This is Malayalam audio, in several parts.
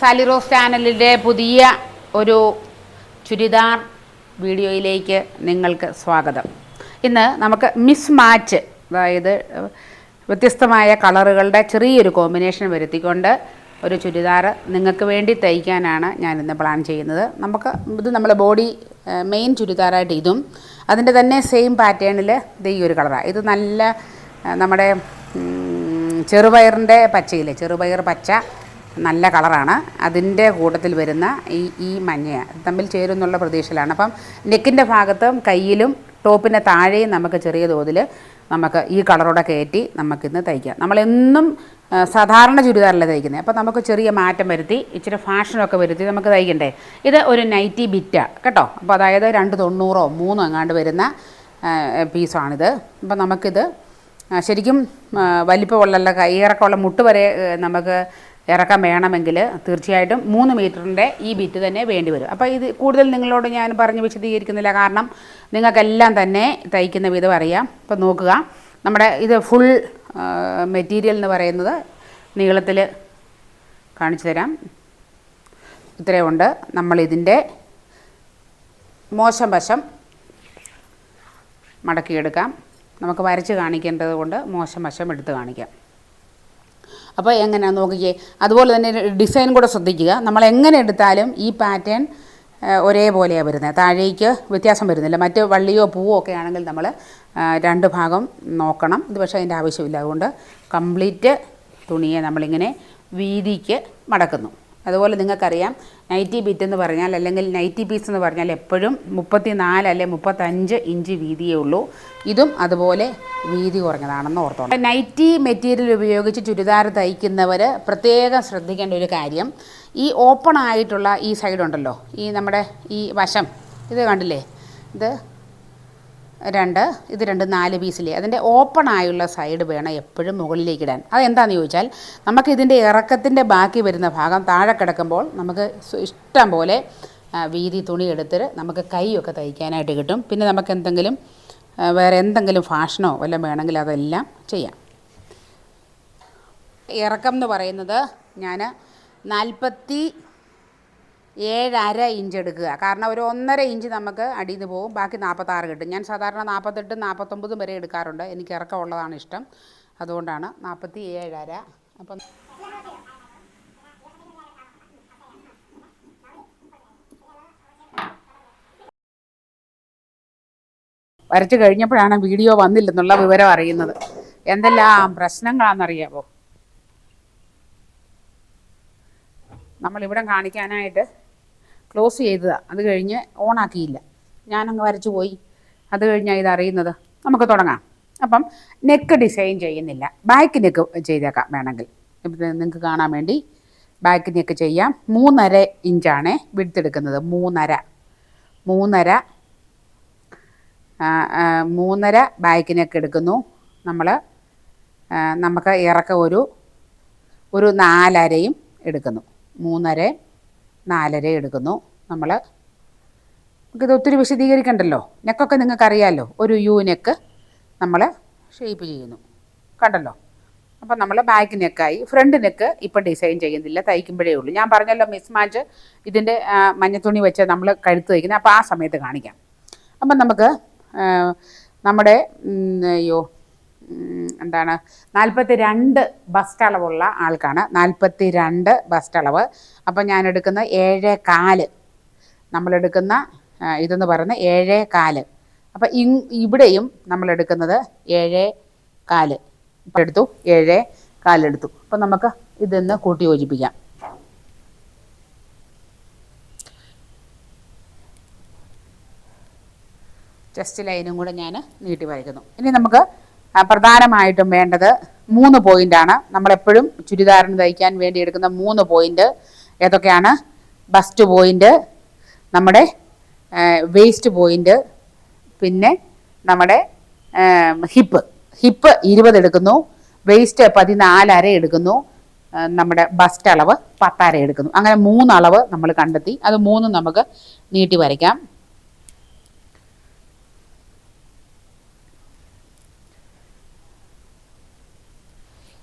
സാലിറോസ് ചാനലിന്റെ പുതിയ ഒരു ചുരിദാർ വീഡിയോയിലേക്ക് നിങ്ങൾക്ക് സ്വാഗതം. ഇന്ന് നമുക്ക് മിസ് മാച്ച് അതായത് വ്യത്യസ്തമായ കളറുകളുടെ ചെറിയൊരു കോമ്പിനേഷൻ വരുത്തിക്കൊണ്ട് ഒരു ചുരിദാർ നിങ്ങൾക്ക് വേണ്ടി തയ്ക്കാനാണ് ഞാനിന്ന് പ്ലാൻ ചെയ്യുന്നത്. നമുക്ക് ഇത് നമ്മുടെ ബോഡി മെയിൻ ചുരിദാറായിട്ട് ഇതും അതിന്റെ തന്നെ സെയിം പാറ്റേണിൽ ഇത് ഈ ഒരു കളറാണ് ഇത് നല്ല നമ്മുടെ ചെറുപയറിന്റെ പച്ചയില്ലേ ചെറുപയർ പച്ച നല്ല കളറാണ്. അതിന്റെ കൂട്ടത്തിൽ വരുന്ന ഈ ഈ മഞ്ഞയാണ് തമ്മിൽ ചേരുന്നുള്ള പ്രതീക്ഷയിലാണ്. അപ്പം നെക്കിന്റെ ഭാഗത്തും കയ്യിലും ടോപ്പിന്റെ താഴെയും നമുക്ക് ചെറിയ തോതിൽ നമുക്ക് ഈ കളറോടെ കയറ്റി നമുക്കിന്ന് തയ്ക്കാം. നമ്മളെന്നും സാധാരണ ചുരിദാറല്ല തയ്ക്കുന്നത് അപ്പോൾ നമുക്ക് ചെറിയ മാറ്റം വരുത്തി ഇച്ചിരി ഫാഷനൊക്കെ വരുത്തി നമുക്ക് തയ്ക്കണ്ടേ? ഇത് ഒരു നൈറ്റി ബിറ്റ കേട്ടോ? അപ്പോൾ അതായത് രണ്ട് തൊണ്ണൂറോ മൂന്നോ എങ്ങാണ്ട് വരുന്ന പീസാണിത്. അപ്പോൾ നമുക്കിത് ശരിക്കും വലിപ്പമുള്ള കൈയിറക്കമുള്ള മുട്ട് വരെ നമുക്ക് ഇറക്കം വേണമെങ്കിൽ തീർച്ചയായിട്ടും മൂന്ന് മീറ്ററിന്റെ ഈ ബിറ്റ് തന്നെ വേണ്ടി വരും. അപ്പോൾ ഇത് കൂടുതൽ നിങ്ങളോട് ഞാൻ പറഞ്ഞ് വിശദീകരിക്കുന്നില്ല. കാരണം നിങ്ങൾക്കെല്ലാം തന്നെ തയ്ക്കുന്ന വിധം അറിയാം. അപ്പോൾ നോക്കുക. നമ്മുടെ ഇത് ഫുൾ മെറ്റീരിയൽ എന്ന് പറയുന്നത് നീളത്തിൽ കാണിച്ചു തരാം. ഇത്രയുണ്ട് നമ്മളിതിന്റെ മോശം വശം മടക്കിയെടുക്കാം. നമുക്ക് വരച്ച് കാണിക്കേണ്ടത് കൊണ്ട് മോശം വശം എടുത്ത് കാണിക്കാം. അപ്പോൾ എങ്ങനെയാണ് നോക്കിക്കേ? അതുപോലെ തന്നെ ഡിസൈൻ കൂടെ ശ്രദ്ധിക്കുക. നമ്മൾ എങ്ങനെ എടുത്താലും ഈ പാറ്റേൺ ഒരേപോലെയാണ് വരുന്നത് താഴേക്ക് വ്യത്യാസം വരുന്നില്ല. മറ്റ് വള്ളിയോ പൂവോ ഒക്കെ ആണെങ്കിൽ നമ്മൾ രണ്ട് ഭാഗം നോക്കണം. ഇത് പക്ഷേ അതിന്റെ ആവശ്യമില്ല. അതുകൊണ്ട് കംപ്ലീറ്റ് തുണിയെ നമ്മളിങ്ങനെ വീതിക്ക് മടക്കുന്നു. അതുപോലെ നിങ്ങൾക്കറിയാം നൈറ്റി ബിറ്റ് എന്ന് പറഞ്ഞാൽ അല്ലെങ്കിൽ നൈറ്റി പീസ് എന്ന് പറഞ്ഞാൽ എപ്പോഴും മുപ്പത്തി നാല് അല്ലെ മുപ്പത്തഞ്ച് ഇഞ്ച് വീതിയേ ഉള്ളൂ. ഇതും അതുപോലെ വീതി കുറഞ്ഞതാണെന്ന് ഓർത്തോണം നൈറ്റി മെറ്റീരിയൽ ഉപയോഗിച്ച് ചുരിദാർ തയ്ക്കുന്നവർ പ്രത്യേകം ശ്രദ്ധിക്കേണ്ട ഒരു കാര്യം ഈ ഓപ്പൺ ആയിട്ടുള്ള ഈ സൈഡുണ്ടല്ലോ ഈ നമ്മുടെ ഈ വശം ഇത് കണ്ടില്ലേ? ഇത് രണ്ട് ഇത് രണ്ട് നാല് പീസിലെ അതിന്റെ ഓപ്പൺ ആയുള്ള സൈഡ് വേണം എപ്പോഴും മുകളിലേക്ക് ഇടാൻ. അതെന്താണെന്ന് ചോദിച്ചാൽ നമുക്ക് ഇതിന്റെ ഇറക്കത്തിന്റെ ബാക്കി വരുന്ന ഭാഗം താഴെ കിടക്കുമ്പോൾ നമുക്ക് ഇഷ്ടം പോലെ വീതി തുണി എടുത്തിട്ട് നമുക്ക് കൈയൊക്കെ തയ്ക്കാനായിട്ട് കിട്ടും. പിന്നെ നമുക്ക് എന്തെങ്കിലും വേറെ എന്തെങ്കിലും ഫാഷനോ വല്ലതും വേണമെങ്കിൽ അതെല്ലാം ചെയ്യാം. ഇറക്കം എന്ന് പറയുന്നത് ഞാൻ നാൽപ്പത്തി ഏഴര ഇഞ്ച് എടുക്കുക. കാരണം ഒരു ഒന്നര ഇഞ്ച് നമുക്ക് അടിയിൽ നിന്ന് പോകും. ബാക്കി നാൽപ്പത്താറ് കിട്ടും. ഞാൻ സാധാരണ നാൽപ്പത്തെട്ട് നാൽപ്പത്തൊമ്പതും വരെ എടുക്കാറുണ്ട്. എനിക്ക് ഇറക്കമുള്ളതാണ് ഇഷ്ടം. അതുകൊണ്ടാണ് നാൽപ്പത്തി ഏഴര അപ്പം വരച്ച് കഴിഞ്ഞപ്പോഴാണ് വീഡിയോ വന്നില്ലെന്നുള്ള വിവരം അറിയുന്നത്. എന്തെല്ലാം പ്രശ്നങ്ങളാണെന്നറിയാമോ നമ്മളിവിടെ കാണിക്കാനായിട്ട് ക്ലോസ് ചെയ്തതാണ് അത് കഴിഞ്ഞ് ഓണാക്കിയില്ല. ഞാനങ്ങ് വരച്ചു പോയി. അത് കഴിഞ്ഞാൽ ഇത് അറിയുന്നത്. നമുക്ക് തുടങ്ങാം. അപ്പം നെക്ക് ഡിസൈൻ ചെയ്യുന്നില്ല. ബാക്ക് നെക്ക് ചെയ്തേക്കാം വേണമെങ്കിൽ. നിങ്ങൾക്ക് കാണാൻ വേണ്ടി ബാക്ക് നെക്ക് ചെയ്യാം. മൂന്നര ഇഞ്ചാണ് വിടുത്തെടുക്കുന്നത് മൂന്നര. മൂന്നര. മൂന്നര ബാക്ക് നെക്ക് എടുക്കുന്നു. നമ്മൾ നമുക്ക് ഇറക്കം ഒരു ഒരു നാലരയും എടുക്കുന്നു. മൂന്നര നാലര എടുക്കുന്നു. നമ്മൾ നമുക്കിത് ഒത്തിരി വിശദീകരിക്കണ്ടല്ലോ. നെക്കൊക്കെ നിങ്ങൾക്കറിയാമല്ലോ ഒരു യു നെക്ക് നമ്മൾ ഷേപ്പ് ചെയ്യുന്നു. കണ്ടല്ലോ? അപ്പം നമ്മൾ ബാക്ക് നെക്കായി ഫ്രണ്ട് നെക്ക് ഇപ്പം ഡിസൈൻ ചെയ്യുന്നില്ല തയ്ക്കുമ്പോഴേ ഉള്ളൂ. ഞാൻ പറഞ്ഞല്ലോ മിസ് മാച്ച് ഇതിന്റെ മഞ്ഞത്തുണി വെച്ച് നമ്മൾ കഴുത്ത് തയ്ക്കുന്നത് അപ്പോൾ ആ സമയത്ത് കാണിക്കാം. അപ്പം നമുക്ക് നമ്മുടെ അയ്യോ എന്താണ് നാൽപ്പത്തി രണ്ട് ബസ്റ്റ് അളവുള്ള ആൾക്കാണ്. നാൽപ്പത്തി രണ്ട് ബസ്റ്റ് അളവ് അപ്പം ഞാൻ എടുക്കുന്ന ഏഴ് കാൽ. നമ്മളെടുക്കുന്ന ഇതെന്ന് പറയുന്നത് ഏഴ് കാൽ. അപ്പം ഇ ഇവിടെയും നമ്മളെടുക്കുന്നത് ഏഴ് കാൽ. ഇപ്പം എടുത്തു ഏഴ് കാലെടുത്തു. അപ്പം നമുക്ക് ഇതൊന്ന് കൂട്ടി യോജിപ്പിക്കാം ചെസ്റ്റ് ലൈനും കൂടെ ഞാൻ നീട്ടി വരയ്ക്കുന്നു. ഇനി നമുക്ക് പ്രധാനമായിട്ടും വേണ്ടത് മൂന്ന് നമ്മൾ നമ്മളെപ്പോഴും ചുരിദാറിന് തയ്ക്കാൻ വേണ്ടി എടുക്കുന്ന മൂന്ന് പോയിന്റ് ഏതൊക്കെയാണ്? ബസ്റ്റ് പോയിന്റ് നമ്മുടെ വേസ്റ്റ് പോയിന്റ് പിന്നെ നമ്മുടെ ഹിപ്പ് ഹിപ്പ് ഇരുപത് എടുക്കുന്നു. വേസ്റ്റ് പതിനാലര എടുക്കുന്നു. നമ്മുടെ ബസ്റ്റ് അളവ് പത്തര എടുക്കുന്നു. അങ്ങനെ മൂന്ന് അളവ് നമ്മൾ കണ്ടെത്തി. അത് മൂന്നും നമുക്ക് നീട്ടി വരയ്ക്കാം.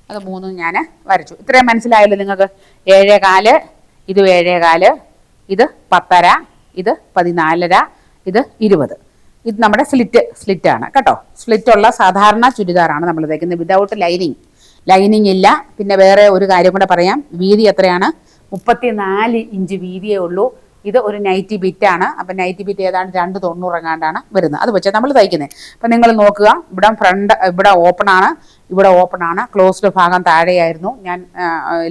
അത് മൂന്നും ഞാൻ വരച്ചു. ഇത്രയും മനസ്സിലായല്ലോ നിങ്ങൾക്ക്? ഏഴേ കാൽ ഇത് ഏഴേ കാൽ ഇത് പത്തര ഇത് പതിനാലര ഇത് ഇരുപത്. ഇത് നമ്മുടെ സ്ലിറ്റ് സ്ലിറ്റാണ് കേട്ടോ. സ്ലിറ്റുള്ള സാധാരണ ചുരിദാറാണ് നമ്മൾ തയ്ക്കുന്നത്. വിതൗട്ട് ലൈനിങ് ലൈനിങ് ഇല്ല. പിന്നെ വേറെ ഒരു കാര്യം കൂടെ പറയാം. വീതി എത്രയാണ്? മുപ്പത്തി നാല് ഇഞ്ച് വീതിയേ ഉള്ളൂ. ഇത് ഒരു നൈറ്റി ബിറ്റാണ് അപ്പം നൈറ്റി ബിറ്റ് ഏതാണ്ട് രണ്ട് തൊണ്ണൂറെങ്ങാണ്ടാണ് വരുന്നത്. അത് വെച്ചാൽ നമ്മൾ തയ്ക്കുന്നത്. അപ്പം നിങ്ങൾ നോക്കുക. ഇവിടെ ഫ്രണ്ട് ഇവിടെ ഓപ്പൺ ആണ്. ഇവിടെ ഓപ്പൺ ആണ്. ക്ലോസ്ഡ് ഭാഗം താഴെയായിരുന്നു. ഞാൻ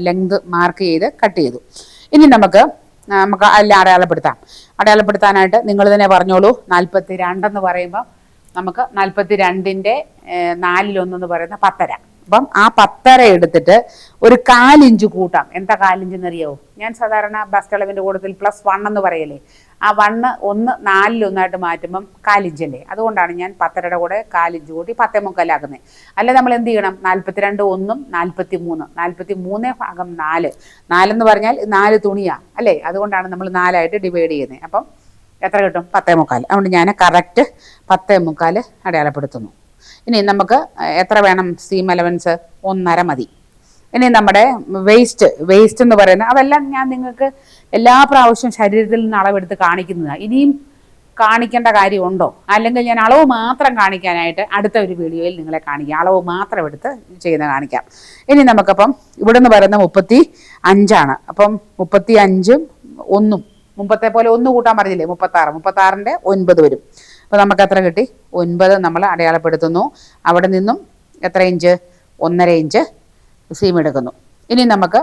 ലെങ്ത് മാർക്ക് ചെയ്ത് കട്ട് ചെയ്തു. ഇനി നമുക്ക് നമുക്ക് എല്ലാം അടയാളപ്പെടുത്താം. അടയാളപ്പെടുത്താനായിട്ട് നിങ്ങൾ തന്നെ പറഞ്ഞോളൂ. നാൽപ്പത്തി രണ്ടെന്ന് പറയുമ്പോൾ നമുക്ക് നാൽപ്പത്തി രണ്ടിന്റെ നാലിലൊന്നെന്ന് പറയുന്ന പത്തര. അപ്പം ആ പത്തര എടുത്തിട്ട് ഒരു കാലിഞ്ച് കൂട്ടാം. എന്താ കാലിഞ്ച് എന്നറിയാവോ ഞാൻ സാധാരണ ബസ് അളവിന്റെ കൂട്ടത്തിൽ പ്ലസ് വൺ എന്ന് പറയല്ലേ? ആ വണ്ണ് ഒന്ന് നാലിലൊന്നായിട്ട് മാറ്റുമ്പം കാലിഞ്ചല്ലേ? അതുകൊണ്ടാണ് ഞാൻ പത്തരയുടെ കൂടെ കാലിഞ്ച് കൂട്ടി പത്തേ മുക്കാലാക്കുന്നത് അല്ല നമ്മൾ എന്ത് ചെയ്യണം? നാൽപ്പത്തിരണ്ട് ഒന്നും നാൽപ്പത്തി മൂന്ന് നാൽപ്പത്തി മൂന്നേ ഭാഗം നാല്. നാലെന്ന് പറഞ്ഞാൽ നാല് തുണിയാ അല്ലേ? അതുകൊണ്ടാണ് നമ്മൾ നാലായിട്ട് ഡിവൈഡ് ചെയ്യുന്നത് അപ്പം എത്ര കിട്ടും? പത്തേ മുക്കാൽ അതുകൊണ്ട് ഞാൻ കറക്റ്റ് പത്തേ മുക്കാൽ അടയാളപ്പെടുത്തുന്നു. ഇനി നമുക്ക് എത്ര വേണം? സീം അലവൻസ് ഒന്നര മതി. ഇനി നമ്മുടെ വേസ്റ്റ് വേസ്റ്റ് എന്ന് പറയുന്നത് അതെല്ലാം ഞാൻ നിങ്ങൾക്ക് എല്ലാ പ്രാവശ്യവും ശരീരത്തിൽ നിന്ന് അളവെടുത്ത് കാണിക്കുന്നതാണ് ഇനിയും കാണിക്കേണ്ട കാര്യമുണ്ടോ? അല്ലെങ്കിൽ ഞാൻ അളവ് മാത്രം കാണിക്കാനായിട്ട് അടുത്ത ഒരു വീഡിയോയിൽ നിങ്ങളെ കാണിക്കാം. അളവ് മാത്രം എടുത്ത് ചെയ്യുന്ന കാണിക്കാം. ഇനി നമുക്കപ്പം ഇവിടെ നിന്ന് പറയുന്ന മുപ്പത്തി അഞ്ചാണ് അപ്പം മുപ്പത്തി അഞ്ചും ഒന്നും മുമ്പത്തെ പോലെ ഒന്ന് കൂട്ടാൻ പറഞ്ഞില്ലേ? മുപ്പത്താറ്. മുപ്പത്താറിന്റെ ഒൻപത് വരും. അപ്പോൾ നമുക്ക് എത്ര കിട്ടി? ഒൻപത് നമ്മൾ അടയാളപ്പെടുത്തുന്നു. അവിടെ നിന്നും എത്ര ഇഞ്ച്? ഒന്നര ഇഞ്ച്. സീം എടുക്കുന്നു. ഇനി നമുക്ക്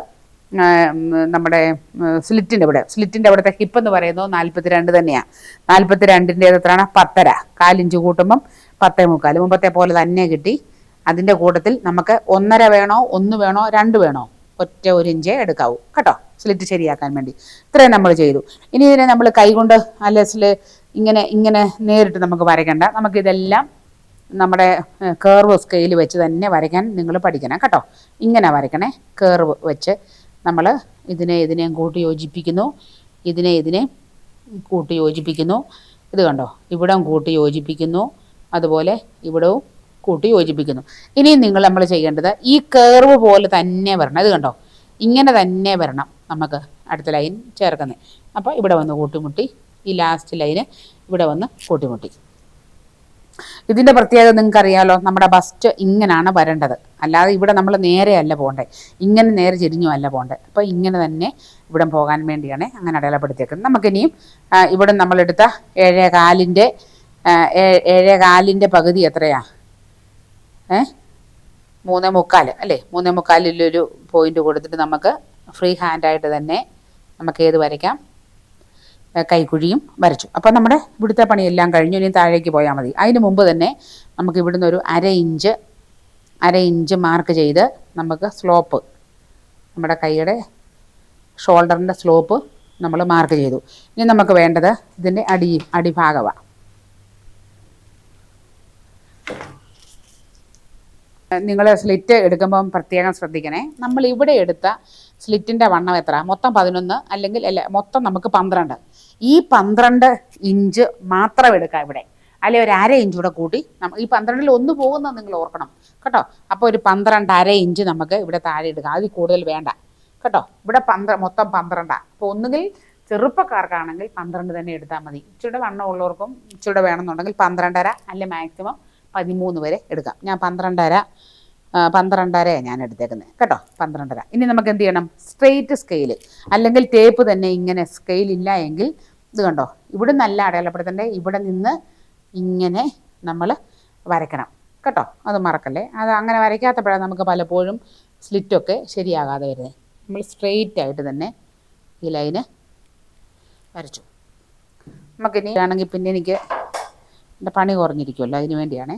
നമ്മുടെ സ്ലിറ്റിന്റെ ഇവിടെ സ്ലിറ്റിന്റെ അവിടുത്തെ ഹിപ്പ് എന്ന് പറയുന്നത് നാൽപ്പത്തി രണ്ട് തന്നെയാണ് നാൽപ്പത്തി രണ്ടിന്റെ എത്രയാണ്? പത്തര. കാലിഞ്ച് കൂട്ടുമ്പം പത്തേ മുക്കാൽ മുമ്പത്തെ പോലെ തന്നെ കിട്ടി. അതിന്റെ കൂട്ടത്തിൽ നമുക്ക് ഒന്നര വേണോ ഒന്ന് വേണോ രണ്ട് വേണോ ഒറ്റ ഒരു ഇഞ്ചേ എടുക്കാവൂ. കേട്ടോ? സ്ലിറ്റ് ശരിയാക്കാൻ വേണ്ടി. ഇത്രയും നമ്മൾ ചെയ്തു. ഇനി ഇതിനെ നമ്മൾ കൈകൊണ്ട് അല്ലസിൽ ഇങ്ങനെ ഇങ്ങനെ നേരിട്ട് നമുക്ക് വരയ്ക്കണ്ട. നമുക്കിതെല്ലാം നമ്മുടെ കേർവ് സ്കെയിൽ വെച്ച് തന്നെ വരയ്ക്കാൻ നിങ്ങൾ പഠിക്കണം കേട്ടോ. ഇങ്ങനെ വരയ്ക്കണേ കേർവ് വെച്ച് നമ്മൾ ഇതിനെ ഇതിനെയും കൂട്ടി യോജിപ്പിക്കുന്നു. ഇതിനെ ഇതിനെ കൂട്ടി യോജിപ്പിക്കുന്നു. ഇത് കണ്ടോ ഇവിടം കൂട്ടി യോജിപ്പിക്കുന്നു. അതുപോലെ ഇവിടവും കൂട്ടി യോജിപ്പിക്കുന്നു. ഇനിയും നിങ്ങൾ നമ്മൾ ചെയ്യേണ്ടത് ഈ കേർവ് പോലെ തന്നെ വരണം. ഇത് കണ്ടോ ഇങ്ങനെ തന്നെ വരണം നമുക്ക് അടുത്ത ലൈൻ ചേർക്കുന്നത് അപ്പോൾ ഇവിടെ വന്ന് കൂട്ടിമുട്ടി ഈ ലാസ്റ്റ് ലൈന് ഇവിടെ വന്ന് കൂട്ടിമുട്ടി. ഇതിന്റെ പ്രത്യേകത നിങ്ങൾക്ക് അറിയാലോ നമ്മുടെ ബസ്റ്റ് ഇങ്ങനെയാണ് വരേണ്ടത്. അല്ലാതെ ഇവിടെ നമ്മൾ നേരെയല്ല പോകേണ്ടത് ഇങ്ങനെ നേരെ തിരിഞ്ഞും അല്ല പോകേണ്ടത് അപ്പോൾ ഇങ്ങനെ തന്നെ ഇവിടെ പോകാൻ വേണ്ടിയാണ് അങ്ങനെ അടയാളപ്പെടുത്തിയേക്കുന്നത്. നമുക്കിനിയും ഇവിടെ നമ്മളെടുത്ത ഏഴേ കാലിന്റെ ഏഴേ കാലിന്റെ പകുതി എത്രയാ? ഏ? മൂന്നേ മുക്കാൽ അല്ലേ? മൂന്നേ മുക്കാലിലൊരു പോയിന്റ് കൊടുത്തിട്ട് നമുക്ക് ഫ്രീ ഹാൻഡായിട്ട് തന്നെ നമുക്ക് ഏത് വരയ്ക്കാം? കൈക്കുഴിയും വരച്ചു. അപ്പം നമ്മുടെ ഇവിടുത്തെ പണിയെല്ലാം കഴിഞ്ഞു. ഇനി താഴേക്ക് പോയാൽ മതി. അതിന് മുമ്പ് തന്നെ നമുക്ക് ഇവിടുന്ന് ഒരു അര ഇഞ്ച് അര ഇഞ്ച് മാർക്ക് ചെയ്ത് നമുക്ക് സ്ലോപ്പ് നമ്മുടെ കൈയുടെ ഷോൾഡറിന്റെ സ്ലോപ്പ് നമ്മൾ മാർക്ക് ചെയ്തു. ഇനി നമുക്ക് വേണ്ടത് ഇതിന്റെ അടി അടിഭാഗമാണ് നിങ്ങൾ സ്ലിറ്റ് എടുക്കുമ്പം പ്രത്യേകം ശ്രദ്ധിക്കണേ. നമ്മൾ ഇവിടെ എടുത്ത സ്ലിറ്റിന്റെ വണ്ണം എത്ര? മൊത്തം പതിനൊന്ന് അല്ലെങ്കിൽ അല്ല മൊത്തം നമുക്ക് പന്ത്രണ്ട്. ഈ പന്ത്രണ്ട് ഇഞ്ച് മാത്രം എടുക്കാം ഇവിടെ. അല്ലെ ഒരു അര ഇഞ്ച് കൂടെ കൂട്ടി ഈ പന്ത്രണ്ടിൽ ഒന്ന് പോകുന്നത് നിങ്ങൾ ഓർക്കണം. കേട്ടോ? അപ്പോൾ ഒരു പന്ത്രണ്ട് അര ഇഞ്ച് നമുക്ക് ഇവിടെ താഴെ എടുക്കാം അതിൽ കൂടുതൽ വേണ്ട. കേട്ടോ? ഇവിടെ പന്ത്ര മൊത്തം പന്ത്രണ്ടാണ് അപ്പോൾ ഒന്നുകിൽ ചെറുപ്പക്കാർക്കാണെങ്കിൽ പന്ത്രണ്ട് തന്നെ എടുത്താൽ മതി. ഇച്ചിരി വണ്ണം ഉള്ളവർക്കും ഇച്ചിരി വേണമെന്നുണ്ടെങ്കിൽ പന്ത്രണ്ടര അല്ലെ മാക്സിമം പതിമൂന്ന് വരെ എടുക്കാം. ഞാൻ പന്ത്രണ്ടര പന്ത്രണ്ടരയാണ് ഞാൻ എടുത്തേക്കുന്നത് കേട്ടോ പന്ത്രണ്ടര. ഇനി നമുക്ക് എന്ത് ചെയ്യണം? സ്ട്രെയിറ്റ് സ്കെയിൽ അല്ലെങ്കിൽ ടേപ്പ് തന്നെ ഇങ്ങനെ സ്കെയിൽ ഇല്ല എങ്കിൽ ഇത് കണ്ടോ? ഇവിടെ നല്ല അടയാളപ്പെടുത്തണ്ടേ. ഇവിടെ നിന്ന് ഇങ്ങനെ നമ്മൾ വരയ്ക്കണം. കേട്ടോ അത് മറക്കല്ലേ? അത് അങ്ങനെ വരയ്ക്കാത്തപ്പോഴാണ് നമുക്ക് പലപ്പോഴും സ്ലിറ്റൊക്കെ ശരിയാകാതെ വരുന്നത് നമ്മൾ സ്ട്രെയിറ്റ് ആയിട്ട് തന്നെ ഈ ലൈന് വരച്ചു. നമുക്കിനി ആണെങ്കിൽ പിന്നെ എനിക്ക് എന്റെ പണി കുറഞ്ഞിരിക്കുമല്ലോ അതിന് വേണ്ടിയാണേ.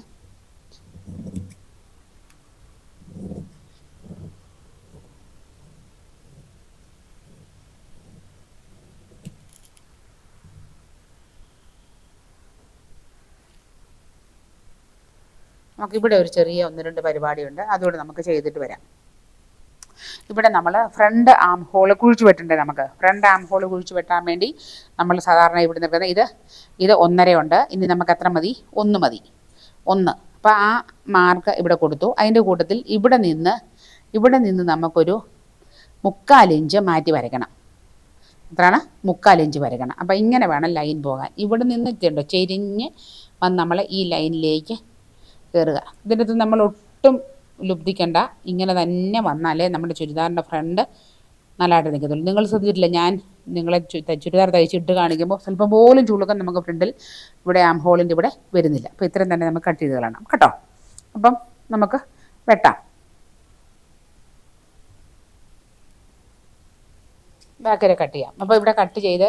നമുക്കിവിടെ ഒരു ചെറിയ ഒന്ന് രണ്ട് പരിപാടിയുണ്ട്. അതുകൊണ്ട് നമുക്ക് ചെയ്തിട്ട് വരാം. ഇവിടെ നമ്മൾ ഫ്രണ്ട് ആം ഹോൾ കുഴിച്ചു വെട്ടണ്ടേ നമുക്ക്. ഫ്രണ്ട് ആം ഹോൾ കുഴിച്ചു വെട്ടാൻ വേണ്ടി നമ്മൾ സാധാരണ ഇവിടെ നിൽക്കുന്നത് ഇത് ഇത് ഒന്നരയുണ്ട്. ഇനി നമുക്ക് എത്ര മതി? ഒന്ന് മതി. ഒന്ന്. അപ്പോൾ ആ മാർക്ക് ഇവിടെ കൊടുത്തു. അതിന്റെ കൂട്ടത്തിൽ ഇവിടെ നിന്ന് ഇവിടെ നിന്ന് നമുക്കൊരു മുക്കാലിഞ്ച് മാറ്റി വരയ്ക്കണം. എത്രയാണ്? മുക്കാൽ ഇഞ്ച് വരയ്ക്കണം. അപ്പോൾ ഇങ്ങനെ വേണം ലൈൻ പോകാൻ. ഇവിടെ നിന്ന് ഇതുണ്ടോ ചെരിഞ്ഞ് വന്ന് നമ്മൾ ഈ ലൈനിലേക്ക് കയറുക ഇതിന്റെ അകത്ത് നമ്മൾ ഒട്ടും ലുബ്ധിക്കണ്ട. ഇങ്ങനെ തന്നെ വന്നാലേ നമ്മുടെ ചുരിദാറിന്റെ ഫ്രണ്ട് നല്ലതായിട്ട് നിൽക്കത്തുള്ളൂ നിങ്ങൾ ശ്രദ്ധിച്ചിട്ടില്ല? ഞാൻ നിങ്ങളെ ചുരിദാർ തയ്ച്ചിട്ട് കാണിക്കുമ്പോൾ സ്വല്പം പോലും ചുളുക്കം നമുക്ക് ഫ്രണ്ടിൽ ഇവിടെ ആം ഹോളിന്റെ ഇവിടെ വരുന്നില്ല. അപ്പോൾ ഇത്രയും തന്നെ നമുക്ക് കട്ട് ചെയ്ത് കളയണം. കേട്ടോ? അപ്പം നമുക്ക് വെട്ടാം. ബാക്കരെ കട്ട് ചെയ്യാം. അപ്പോൾ ഇവിടെ കട്ട് ചെയ്ത്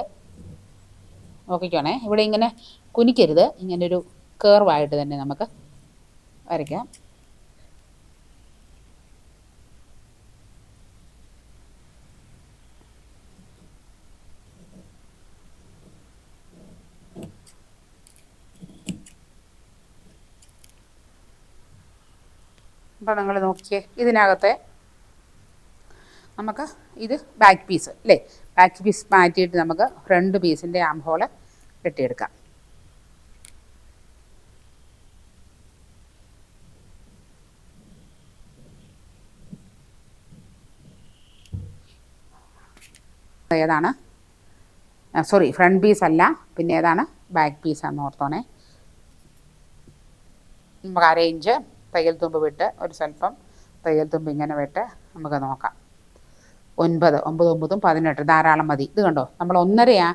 നോക്കിക്കോണേ. ഇവിടെ ഇങ്ങനെ കുനിക്കരുത്. ഇങ്ങനൊരു കേർവായിട്ട് തന്നെ നമുക്ക് വരയ്ക്കാം. അപ്പോൾ നിങ്ങൾ നോക്കിയേ ഇതിനകത്തെ നമുക്ക് ഇത് ബാക്ക് പീസ് അല്ലേ? ബാക്ക് പീസ് മാറ്റിയിട്ട് നമുക്ക് ഫ്രണ്ട് പീസിന്റെ ആം ഹോൾ ഏതാണ്? സോറി ഫ്രണ്ട് പീസ് അല്ല പിന്നെ ഏതാണ്? ബാക്ക് പീസാണെന്ന് ഓർത്തോണേ. നമുക്ക് അര തയ്യൽ തുമ്പ് വിട്ട് ഒരു സ്വല്പം തയ്യൽ തുമ്പ് ഇങ്ങനെ വിട്ട് നമുക്ക് നോക്കാം. ഒൻപത് ഒമ്പത് ഒമ്പതും പതിനെട്ട് ധാരാളം മതി. ഇത് കണ്ടോ? നമ്മൾ ഒന്നരയാ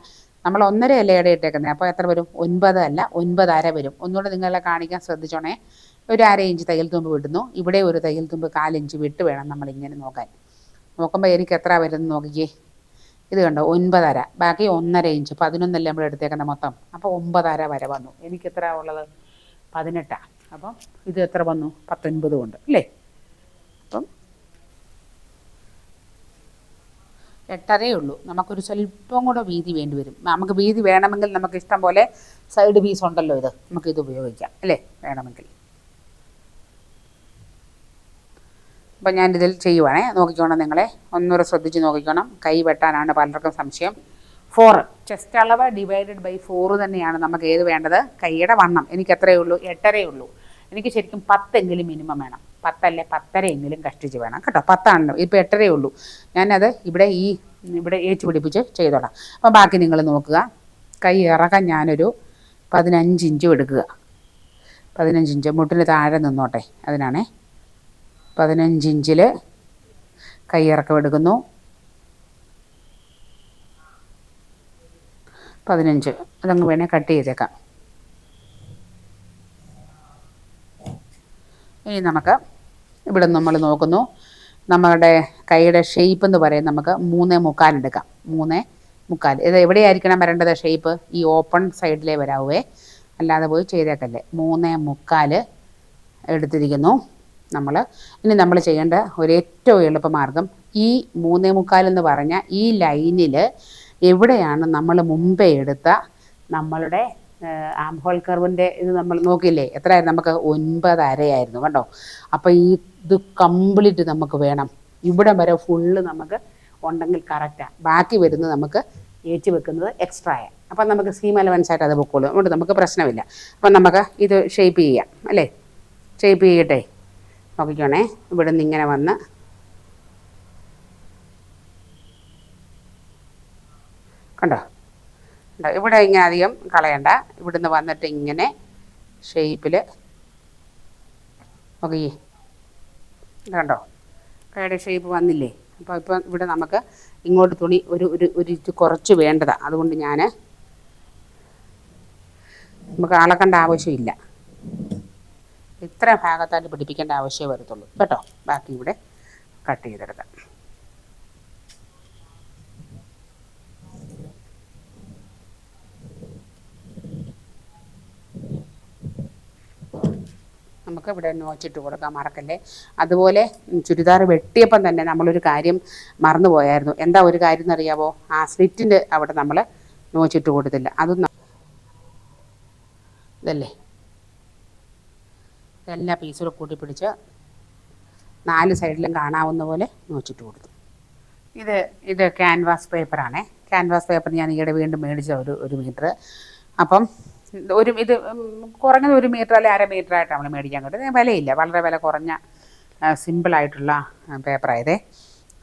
നമ്മൾ ഒന്നരയല്ലേ ഇട ഇട്ടേക്കുന്നത് അപ്പോൾ എത്ര വരും? ഒൻപത് അല്ല ഒൻപത് അര വരും. ഒന്നുകൂടെ നിങ്ങളെ കാണിക്കാൻ ശ്രദ്ധിച്ചോണേ. ഒരു അര ഇഞ്ച് തയ്യൽ തുമ്പ് വിടുന്നു. ഇവിടെ ഒരു തയ്യൽ തുമ്പ് കാലിഞ്ച് വിട്ട് വേണം നമ്മൾ ഇങ്ങനെ നോക്കാൻ. നോക്കുമ്പോൾ എനിക്ക് എത്ര വരുന്നു നോക്കിക്കേ. ഇത് കണ്ടോ ഒൻപതര. ബാക്കി ഒന്നര ഇഞ്ച് പതിനൊന്നല്ലേ നമ്മൾ എടുത്തേക്കുന്ന മൊത്തം. അപ്പോൾ ഒമ്പതര വരെ വന്നു. എനിക്ക് എത്ര ഉള്ളത്? പതിനെട്ടാണ് അപ്പം ഇത് എത്ര വന്നു? പത്തൊൻപത് കൊണ്ട് അല്ലേ? അപ്പം എട്ടരയേ ഉള്ളൂ. നമുക്കൊരു സ്വല്പം കൂടെ വീതി വേണ്ടി വരും. നമുക്ക് വീതി വേണമെങ്കിൽ നമുക്ക് ഇഷ്ടം പോലെ സൈഡ് പീസ് ഉണ്ടല്ലോ ഇത്. നമുക്കിത് ഉപയോഗിക്കാം അല്ലേ? വേണമെങ്കിൽ. അപ്പം ഞാനിതിൽ ചെയ്യുവാണേ. നോക്കിക്കോണം നിങ്ങളെ. ഒന്നുകൂടെ ശ്രദ്ധിച്ച് നോക്കിക്കോണം. കൈ വെട്ടാനാണ് പലർക്കും സംശയം. ഫോർ ചെസ്റ്റ് അളവ് ഡിവൈഡഡ് ബൈ ഫോർ തന്നെയാണ് നമുക്ക് ഏത് വേണ്ടത്? കൈയുടെ വണ്ണം. എനിക്ക് എത്രയേ ഉള്ളൂ? എട്ടരയേ ഉള്ളൂ. എനിക്ക് ശരിക്കും പത്തെങ്കിലും മിനിമം വേണം. പത്തല്ലേ? പത്തരയെങ്കിലും കഷ്ടിച്ച് വേണം കേട്ടോ. പത്താണല്ലോ ഇപ്പോൾ എട്ടരയേ ഉള്ളൂ. ഞാനത് ഇവിടെ ഈ ഇവിടെ ഏച്ച് പിടിപ്പിച്ച് ചെയ്തോളാം. അപ്പോൾ ബാക്കി നിങ്ങൾ നോക്കുക. കൈ ഇറക്കാൻ ഞാനൊരു പതിനഞ്ച് ഇഞ്ചും എടുക്കുക. പതിനഞ്ച് ഇഞ്ച്. മുട്ടിന് താഴെ നിന്നോട്ടെ. അതിനാണേ. പതിനഞ്ച് ഇഞ്ചിൽ കൈയിറക്കം എടുക്കുന്നു. പതിനഞ്ച്. അതങ്ങ് വേണേൽ കട്ട് ചെയ്തേക്കാം. ഇനി നമുക്ക് ഇവിടെ നമ്മൾ നോക്കുന്നു. നമ്മുടെ കൈയുടെ ഷേപ്പ് എന്ന് പറയും നമുക്ക് മൂന്നേ മുക്കാൽ എടുക്കാം. മൂന്നേ മുക്കാൽ. ഇത് എവിടെയായിരിക്കണം വരേണ്ടത് ഷേപ്പ് ഈ ഓപ്പൺ സൈഡിലേ വരാവേ. അല്ലാതെ പോയി ചെയ്തേക്കല്ലേ. മൂന്നേ മുക്കാൽ എടുത്തിരിക്കുന്നു. നമ്മൾ ഇനി നമ്മൾ ചെയ്യേണ്ട ഒരു ഏറ്റവും എളുപ്പമാർഗം ഈ മൂന്നേ മുക്കാൽ എന്ന് പറഞ്ഞ ഈ ലൈനിൽ എവിടെയാണ് നമ്മൾ മുമ്പേ എടുത്ത നമ്മളുടെ ആംഹോൾ കർവിന്റെ ഇത് നമ്മൾ നോക്കിയില്ലേ? എത്രയായിരുന്നു? നമുക്ക് ഒൻപതരയായിരുന്നു കണ്ടോ? അപ്പോൾ ഈ ഇത് കംപ്ലീറ്റ് നമുക്ക് വേണം. ഇവിടെ വരെ ഫുള്ള് നമുക്ക് ഉണ്ടെങ്കിൽ കറക്റ്റാണ് ബാക്കി വരുന്നത് നമുക്ക് ഏച്ച് വെക്കുന്നത് എക്സ്ട്രാ ആണ് അപ്പം നമുക്ക് സീം അലവൻസ് ആയിട്ട് അത് പൊക്കോളും. അതുകൊണ്ട് നമുക്ക് പ്രശ്നമില്ല. അപ്പം നമുക്ക് ഇത് ഷേപ്പ് ചെയ്യാം. അല്ലേ? ഷേപ്പ് ചെയ്യട്ടെ. നോക്കിക്കോണേ. ഇവിടെ നിന്ന് ഇങ്ങനെ വന്ന്. കണ്ടോ? കണ്ടോ? ഇവിടെ ഇങ്ങനെ അധികം കളയണ്ട. ഇവിടുന്ന് വന്നിട്ട് ഇങ്ങനെ ഷേപ്പിൽ നോക്കിയേ. കണ്ടോ? കൈയുടെ ഷേപ്പ് വന്നില്ലേ? അപ്പോൾ ഇപ്പം ഇവിടെ നമുക്ക് ഇങ്ങോട്ട് തുണി ഒരു ഒരു ഒരു കുറച്ച് വേണ്ടതാണ് അതുകൊണ്ട് ഞാൻ നമുക്ക് അളക്കേണ്ട ആവശ്യമില്ല. ഇത്ര ഭാഗത്തായിട്ട് പിടിപ്പിക്കേണ്ട ആവശ്യമേ വരത്തുള്ളൂ. കേട്ടോ? ബാക്കി ഇവിടെ കട്ട് ചെയ്തെടുക്കാം. നമുക്ക് ഇവിടെ നോച്ചിട്ട് കൊടുക്കാം മറക്കല്ലേ? അതുപോലെ ചുരിദാർ വെട്ടിയപ്പം തന്നെ നമ്മളൊരു കാര്യം മറന്നുപോയായിരുന്നു എന്താ ഒരു കാര്യം എന്നറിയാവോ ആ സ്ലിറ്റിന്റെ അവിടെ നമ്മൾ നോച്ചിട്ട് കൊടുത്തില്ല. അതും ഇതല്ലേ? എല്ലാ പീസുകളും കൂട്ടി പിടിച്ച് നാല് സൈഡിലും കാണാവുന്ന പോലെ നോച്ചിട്ട് കൊടുത്തു. ഇത് ഇത് ക്യാൻവാസ് പേപ്പറാണേ ക്യാൻവാസ് പേപ്പർ ഞാൻ ഈയിടെ വീണ്ടും മേടിച്ച ഒരു ഒരു മീറ്റർ അപ്പം ഒരു ഇത് കുറഞ്ഞത് ഒരു മീറ്റർ അല്ലെങ്കിൽ അര മീറ്റർ ആയിട്ട് നമ്മൾ മേടിക്കാൻ കിട്ടും വിലയില്ല. വളരെ വില കുറഞ്ഞ സിമ്പിളായിട്ടുള്ള പേപ്പറായതേ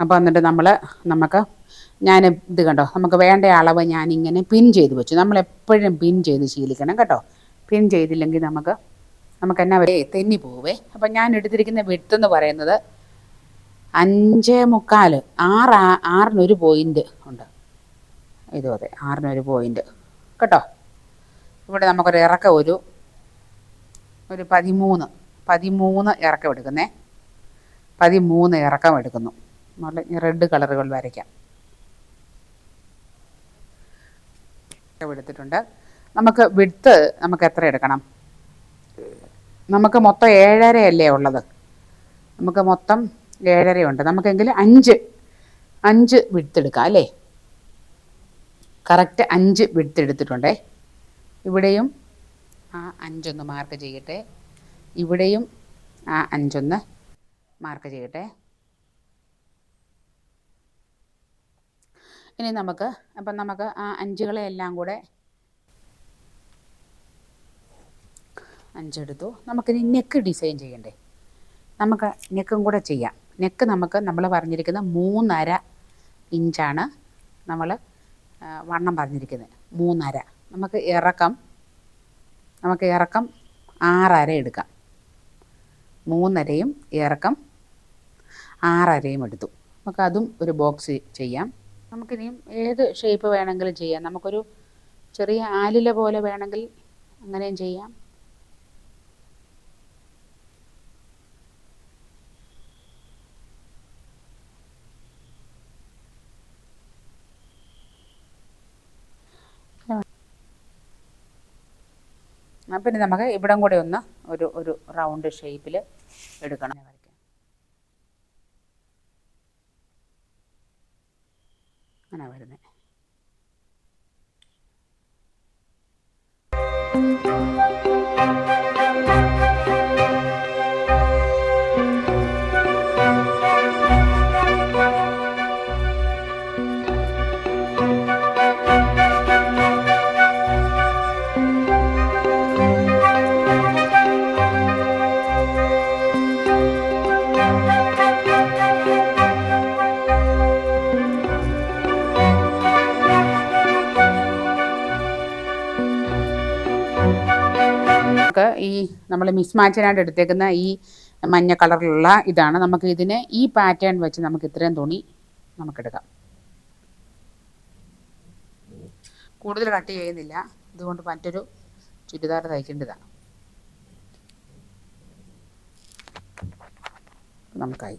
അപ്പോൾ എന്നിട്ട് നമ്മൾ നമുക്ക് ഞാൻ ഇത് കണ്ടോ? നമുക്ക് വേണ്ട അളവ് ഞാനിങ്ങനെ പിൻ ചെയ്ത് വെച്ചു. നമ്മളെപ്പോഴും പിൻ ചെയ്ത് ശീലിക്കണം കേട്ടോ. പിൻ ചെയ്തില്ലെങ്കിൽ നമുക്ക് നമുക്ക് എന്നാ വരെ തെന്നി പോവേ അപ്പം ഞാൻ എടുത്തിരിക്കുന്ന വിട്ടെന്ന് പറയുന്നത് അഞ്ച് മുക്കാൽ ആറ് ആറിനൊരു പോയിന്റ് ഉണ്ട്. ഇതും അതെ ആറിനൊരു പോയിന്റ് കേട്ടോ? ഇവിടെ നമുക്കൊരു ഇറക്കം ഒരു ഒരു പതിമൂന്ന്. പതിമൂന്ന് ഇറക്കം എടുക്കുന്നേ. പതിമൂന്ന് ഇറക്കം എടുക്കുന്നു. നല്ല റെഡ് കളറുകൾ വരയ്ക്കാം. എടുത്തിട്ടുണ്ട്. നമുക്ക് വിടുത്ത് നമുക്ക് എത്ര എടുക്കണം? നമുക്ക് മൊത്തം ഏഴരയല്ലേ ഉള്ളത്? നമുക്ക് മൊത്തം ഏഴരയുണ്ട്. നമുക്കെങ്കിൽ അഞ്ച് അഞ്ച് വിടുത്തെടുക്കാം അല്ലേ? കറക്റ്റ് അഞ്ച് വിടുത്തെടുത്തിട്ടുണ്ടേ ഇവിടെയും ആ അഞ്ചൊന്ന് മാർക്ക് ചെയ്യട്ടെ. ഇവിടെയും ആ അഞ്ചൊന്ന് മാർക്ക് ചെയ്യട്ടെ. ഇനി നമുക്ക് അപ്പം നമുക്ക് ആ അഞ്ചുകളെ എല്ലാം കൂടെ അഞ്ചെടുത്തു. നമുക്കിനി നെക്ക് ഡിസൈൻ ചെയ്യണ്ടേ? നമുക്ക് നെക്കും കൂടെ ചെയ്യാം. നെക്ക് നമുക്ക് നമ്മൾ പറഞ്ഞിരിക്കുന്ന മൂന്നര ഇഞ്ചാണ് നമ്മൾ വണ്ണം പറഞ്ഞിരിക്കുന്നത്. മൂന്നര. നമുക്ക് ഇറക്കം നമുക്ക് ഇറക്കം ആറര എടുക്കാം. മൂന്നരയും ഇറക്കം ആറരയും എടുത്തു. നമുക്ക് അതും ഒരു ബോക്സ് ചെയ്യാം. നമുക്കിനിയും ഏത് ഷേപ്പ് വേണമെങ്കിലും ചെയ്യാം. നമുക്കൊരു ചെറിയ ആലില പോലെ വേണമെങ്കിൽ അങ്ങനെയും ചെയ്യാം. പിന്നെ നമുക്ക് ഇവിടം കൂടെ ഒന്ന് ഒരു ഒരു റൗണ്ട് ഷേപ്പിൽ എടുക്കണം. അങ്ങനെ വരുന്നത് നമുക്ക് നമ്മൾ മിസ് മാച്ചിനായിട്ട് എടുത്തേക്കുന്ന ഈ മഞ്ഞ കളറിലുള്ള ഇതാണ്. നമുക്ക് ഇതിനെ ഈ പാറ്റേൺ വെച്ച് നമുക്ക് ഇത്രയും തുണി നമുക്കെടുക്കാം. കൂടുതൽ കട്ട് ചെയ്യുന്നില്ല. ഇതുകൊണ്ട് മറ്റൊരു ചുരിദാർ തയ്ക്കേണ്ടതാണ് നമുക്കായി.